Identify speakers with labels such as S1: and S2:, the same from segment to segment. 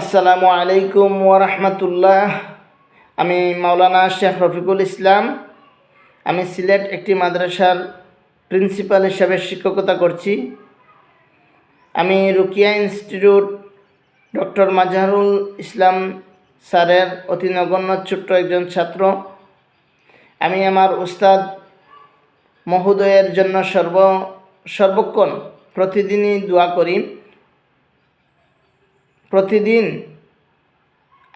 S1: আসসালামু আলাইকুম ওরহমতুল্লাহ আমি মাওলানা শেখ রফিকুল ইসলাম। আমি সিলেট একটি মাদ্রাসার প্রিন্সিপাল হিসাবে শিক্ষকতা করছি। আমি রুকিয়া ইনস্টিটিউট ডক্টর মাজহারুল ইসলাম স্যারের অতি নগণ্য ছোট্ট একজন ছাত্র। আমি আমার উস্তাদ মহোদয়ের জন্য সর্ব, সর্বক্ষণ প্রতিদিনই দোয়া করি। প্রতিদিন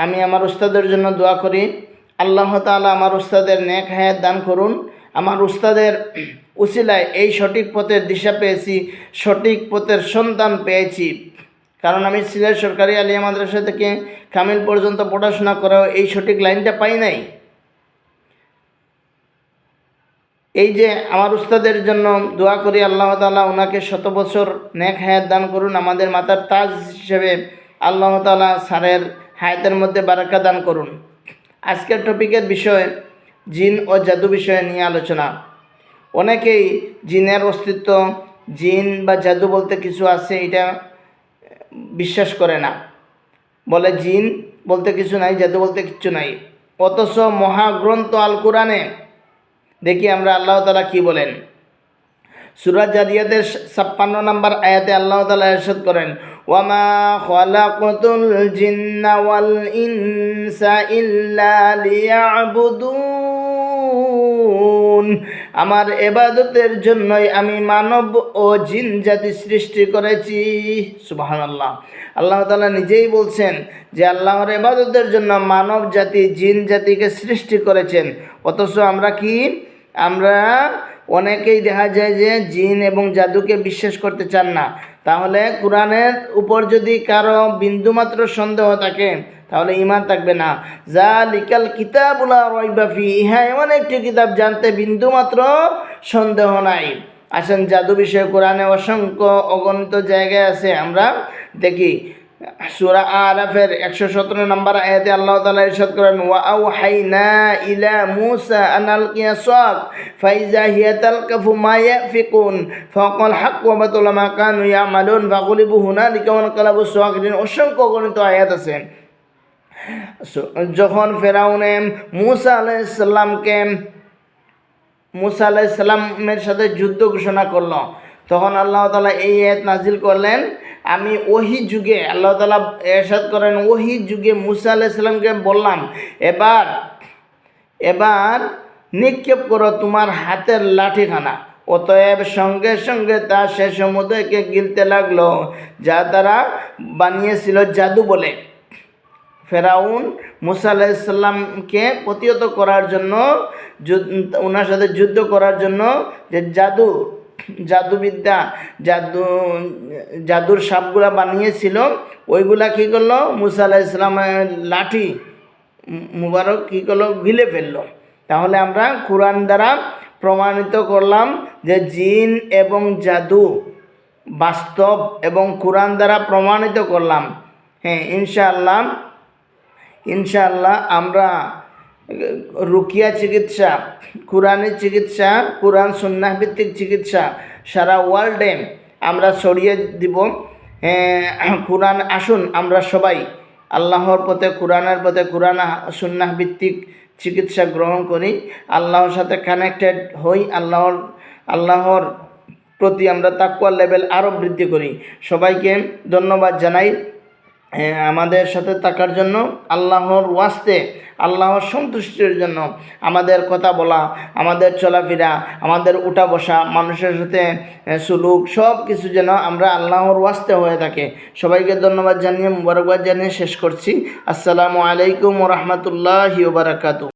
S1: আমি আমার উস্তাদের জন্য দোয়া করি। আল্লাহ তাআলা আমার উস্তাদের নেক হায়াত দান করুন। আমার উস্তাদের উসিলায় এই সঠিক পথের দিশা পেয়েছি, সঠিক পথের সন্তান পেয়েছি। কারণ আমি সিলেট সরকারি আলিয়া মাদ্রাসা থেকে কামিল পর্যন্ত পড়াশোনা করেও এই সঠিক লাইনটা পাই নাই। এই যে আমার উস্তাদের জন্য দোয়া করি, আল্লাহ তাআলা ওনাকে শত বছর নেক হায়াত দান করুন। আমাদের মাতার তাজ হিসেবে আল্লাহ তালা স্যারের হায়াতের মধ্যে বারাক্কা দান করুন। আজকের টপিকের বিষয় জিন ও জাদু বিষয়ে নিয়ে আলোচনা। অনেকেই জিনের অস্তিত্ব, জিন বা জাদু বলতে কিছু আছে এটা বিশ্বাস করে না। বলে জিন বলতে কিছু নাই, জাদু বলতে কিছু নাই। অথচ মহাগ্রন্থ আল কোরআনে দেখি আমরা আল্লাহ তালা কি বলেন। সুরাজ জারিয়াতের ছাপ্পান্ন নম্বর আয়াতে আল্লাহ তালা এরশাদ করেন, ওয়ামা খলাকতুল জিন্না ওয়াল ইনসা ইল্লা লিয়াবুদুন। আমার এবাদতের জন্যই আমি মানব ও জিন জাতি সৃষ্টি করেছি। সুবহানাল্লাহ। আল্লাহ আল্লাহ তালা নিজেই বলছেন যে আল্লাহর এবাদতের জন্য মানব জাতি, জিন জাতিকে সৃষ্টি করেছেন। অথচ আমরা কি? আমরা অনেকেই দেখা যায় যে জিন এবং জাদুকে বিশ্বাস করতে চান না। তাহলে কোরআনের উপর যদি কারও বিন্দুমাত্র সন্দেহ থাকে, তাহলে ইমান থাকবে না। যা লিকাল কিতাবুলা রইবাফি ইহা এমন একটি কিতাব জানতে বিন্দুমাত্র সন্দেহ নাই। আসেন, জাদু বিষয়ে কোরআনে অসংখ্য অগণিত জায়গায় আছে। আমরা দেখি সুরা আরাফের একশো সতেরো নম্বর আয়াতে আল্লাহ তালা ইরশাদ করেন, ওয়া আউ হাইনা ইলা মুসা আনাল কিয়া সক ফাইজা হিয়া তালকাফু মা ইয়াফিকুন ফাকাল হাক ওয়া বাতুল মা কানু ইয়ামালুন ফাকুলিবু হুনালিকা ওয়া কালাবু সাকিরিন অসংখ্য গণিত আয়াত আছে। যখন ফেরাউনে মুসা আলাইসাল্লামকে মুসা আলাইসাল্লামের সাথে যুদ্ধ ঘোষণা করল, তখন আল্লাহ তালা এই আয়াত নাজিল করলেন আমি ওহি যুগে, আল্লাহ তালা এরশাদ করেন, ওহি যুগে মুসা আলাইসাল্লামকে বললাম, এবার এবার নিক্ষেপ করো তোমার হাতের লাঠিখানা। অতএব সঙ্গে সঙ্গে তা সে সমুদ্রকে গিলতে লাগল, যা তারা বানিয়েছিল জাদু বলে। ফেরাউন মুসা আলাইসাল্লামকে প্রতিহত করার জন্য ওনার সাথে যুদ্ধ করার জন্য যে জাদু জাদুবিদ্যা, জাদু, জাদুর সাপগুলা বানিয়েছিল। ওইগুলা কী করল? মুসা আলাহ ইসলামের লাঠি মুবারক কী করল? গিলে ফেলল। তাহলে আমরা কোরআন দ্বারা প্রমাণিত করলাম যে জিন এবং জাদু বাস্তব এবং কোরআন দ্বারা প্রমাণিত করলাম। হ্যাঁ ইনশাআল্লাহ ইনশাআল্লাহ আমরা রুকিয়া চিকিৎসা, কোরআনের চিকিৎসা, কোরআন সন্ন্যাসভিত্তিক চিকিৎসা, সারা ওয়ার্ল্ডে আমরা ছড়িয়ে দিব। কোরআন আসুন আমরা সবাই আল্লাহর পথে, কোরআনের পথে, কোরআন সুন্নাহ ভিত্তিক চিকিৎসা গ্রহণ করি। আল্লাহর সাথে কানেক্টেড হই, আল্লাহর আল্লাহর প্রতি আমরা তাকুয়ার লেভেল আরও বৃদ্ধি করি। সবাইকে ধন্যবাদ জানাই। আমাদের সাথে থাকার জন্য আল্লাহর ওয়াস্তে, আল্লাহর সন্তুষ্টির জন্য আমাদের কথা বলা, আমাদের চলাফেরা, আমাদের উঠা বসা, মানুষের সাথে সুলুক, সব কিছু যেন আমরা আল্লাহর ওয়াস্তে হয়ে থাকে। সবাইকে ধন্যবাদ জানিয়ে, মুবারকবাদ জানিয়ে শেষ করছি। আসসালামু আলাইকুম রহমতুল্লাহ বারাকাতু